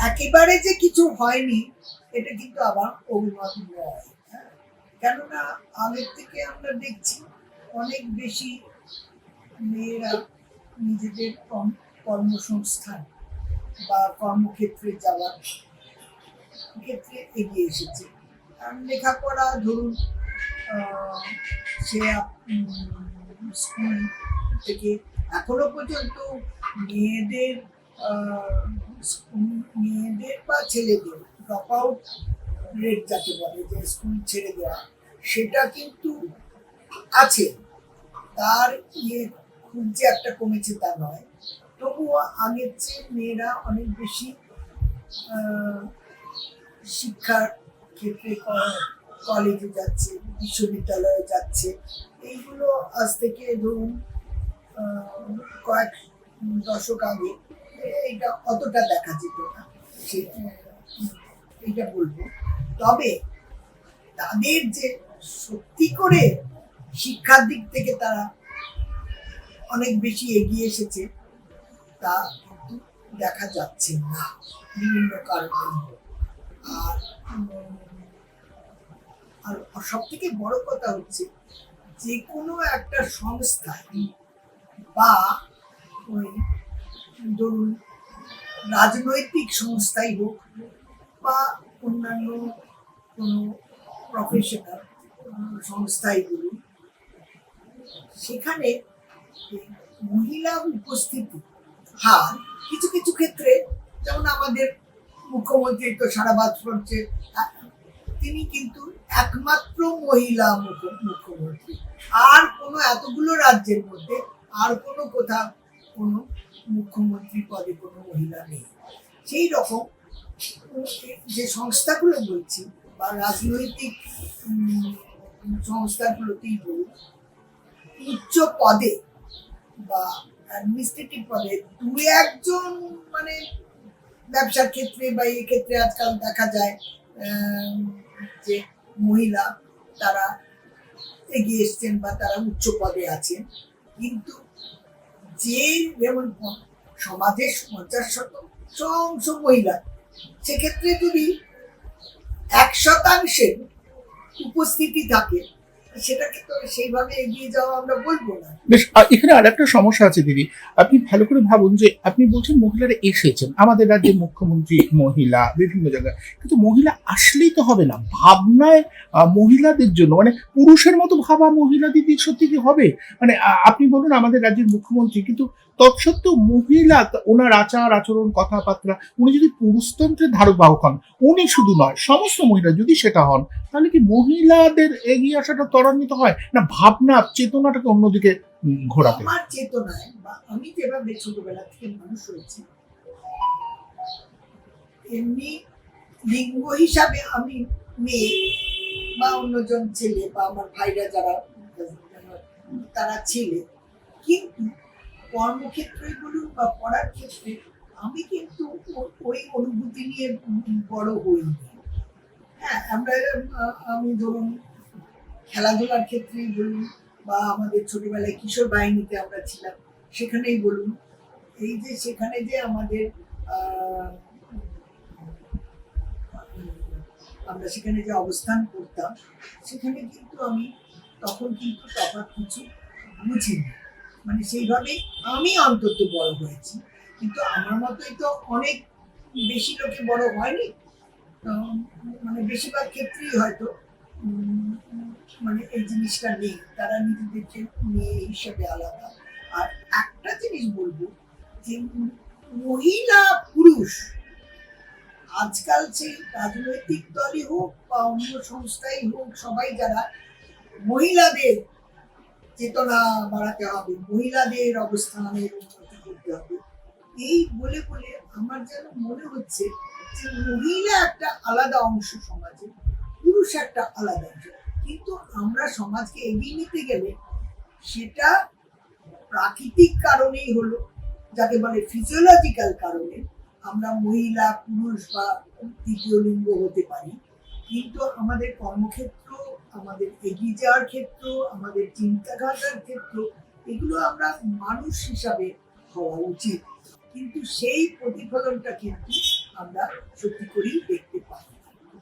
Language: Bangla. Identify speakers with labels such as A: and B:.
A: একেবারে যে কিছু হয়নি, এটা কিন্তু আবার অভিমত নয় হ্যাঁ? কেননা আগের থেকে আমরা দেখছি অনেক বেশি মেয়েরা নিজেদের কর্ম- কর্মসংস্থান বা কর্মক্ষেত্রে যাওয়ার ক্ষেত্রে এগিয়ে এসেছে লেখাপড়া, ধরুন সে স্কুল থেকে এখনও পর্যন্ত মেয়েদের মেয়েদের বা ছেলেদের ড্রপ আউট রেট যাকে বলে যে স্কুল ছেড়ে দেওয়া, সেটা কিন্তু আছে। তার ইয়ে খুব যে একটা কমেছে তা নয়। তবুও আগের চেয়ে মেয়েরা অনেক বেশি শিক্ষার ক্ষেত্রে কলেজে যাচ্ছে, বিশ্ববিদ্যালয়ে যাচ্ছে। এইগুলো আজ থেকে ধরুন কয়েক দশক আগে এইটা অতটা দেখা যেত না? সে এইটা বলব। তবে তাদের যে সত্যি করে শিক্ষার দিক থেকে তারা অনেক বেশি এগিয়ে এসেছে, তা কিন্তু দেখা যাচ্ছে না বিভিন্ন কারণে। আর আর সব থেকে বড় কথা হচ্ছে যে কোনো একটা সংস্থা বা ওই ধরুন, রাজনৈতিক সংস্থাই হোক বা অন্যান্য কোনো প্রফেশনাল সংস্থাই বলুন, সেখানে মহিলা উপস্থিতি, হার কিছু কিছু ক্ষেত্রে, যেমন আমাদের মুখ্যমন্ত্রী তো সারা ভারতবর্ষে আ- তিনি কিন্তু একমাত্র মহিলা মুখ্য- মুখ্যমন্ত্রী। আর কোনো এতগুলো রাজ্যের মধ্যে, আর কোনো কোথাও কোনো মুখ্যমন্ত্রী পদে কোনো মহিলা নেই। সেই রকম যে সংস্থাগুলো বলছি, বা রাজনৈতিক সংস্থাগুলোতেই বলুন উচ্চ পদে বা অ্যাডমিনিস্ট্রেটিভ পদে দু, একজন মানে ব্যবসার ক্ষেত্রে বা এই ক্ষেত্রে আজকাল দেখা যায় যে মহিলা তারা এগিয়ে এসছেন বা তারা উচ্চ পদে আছেন। কিন্তু যে যেমন সমাজের পঞ্চাশ শতাংশ অংশ মহিলা সেক্ষেত্রে যদি এক শতাংশের উপস্থিতি থাকে সেটাকে তো সেইভাবে এগিয়ে যাওয়া আমরা বলব না।
B: বেশ এখানে আর একটা সমস্যা আছে দিদি। আপনি ভালো করে ভাবুন যে আপনি বলছেন মহিলারা এসেছেন। আমাদের রাজ্যের মুখ্যমন্ত্রী, মহিলা, বিভিন্ন জায়গায়। কিন্তু মহিলা আসলেই তো হবে না। ভাবনায় মহিলাদের জন্য মানে পুরুষের মতো ভাবা মহিলা দিদি সত্যি কি হবে? মানে আপনি বলুন আমাদের রাজ্যের মুখ্যমন্ত্রী, কিন্তু তৎসত্ত্বেও মহিলা ওনার আচার, আচরণ, কথাবার্তা, উনি যদি পুরুষতন্ত্রের ধারক বাহক হন, উনি শুধু নয়, সমস্ত মহিলা যদি সেটা হন, তাহলে কি মহিলাদের এগিয়ে আসাটা ত্বরান্বিত হয়, না ভাবনা, চেতনাটাকে অন্যদিকে ঘোরাতে
A: আমার চেতনায় আমি যেভাবে ছোটবেলা থেকে মানুষ হয়েছি, এমনি লিঙ্গ হিসাবে আমি মেয়ে, বা অন্যজন ছেলে, বা আমার ভাইরা যারা, তারা ছেলে, কিন্তু কর্মক্ষেত্রে বলুন বা পড়ার ক্ষেত্রে আমি কিন্তু ওই অনুভূতি নিয়ে বড় হইনি। হ্যাঁ আমরা আমি ধরুন খেলাধুলার ক্ষেত্রেই বলুন বা আমাদের ছোটবেলায় কিশোর বাহিনীতে আমরা ছিলাম, সেখানেই বলুন। এই যে সেখানে যে আমাদের আমরা সেখানে যে অবস্থান করতাম, সেখানে কিন্তু আমি তখন কিন্তু তফাৎ কিছু বুঝিনি। মানে সেইভাবে আমি অন্তত বড় হয়েছি। কিন্তু আমার মতোই তো অনেক বেশি লোকে বড় হয়নি মানে বেশিরভাগ ক্ষেত্রেই হয়তো মানে এই জিনিসটা নেই। তারা নিজেদেরকে মেয়ে হিসেবে আলাদা। আর একটা জিনিস বলব যে, মহিলা পুরুষ, আজকাল সেই রাজনৈতিক দলই হোক বা অন্য সংস্থাই হোক, সবাই যারা মহিলাদের চেতনা বাড়াতে হবে, মহিলাদের অবস্থানের উন্নতি করতে হবে, এই বলে বলে আমার যেন মনে হচ্ছে যে, মহিলা একটা আলাদা অংশ সমাজে, পুরুষ একটা আলাদা অংশ। কিন্তু আমরা সমাজকে এগিয়ে নিতে গেলে সেটা প্রাকৃতিক কারণেই হলো, যাকে বলে ফিজিওলজিক্যাল কারণে। আমরা মহিলা, পুরুষ বা তৃতীয় লিঙ্গ হতে পারি। কিন্তু আমাদের কর্মক্ষেত্র, আমাদের এগিয়ে যাওয়ার ক্ষেত্র, আমাদের চিন্তাধারার ক্ষেত্র, এগুলো আমরা মানুষ হিসাবে হওয়া উচিত। কিন্তু সেই প্রতিফলনটা কিন্তু আমরা সত্যি করেই দেখতে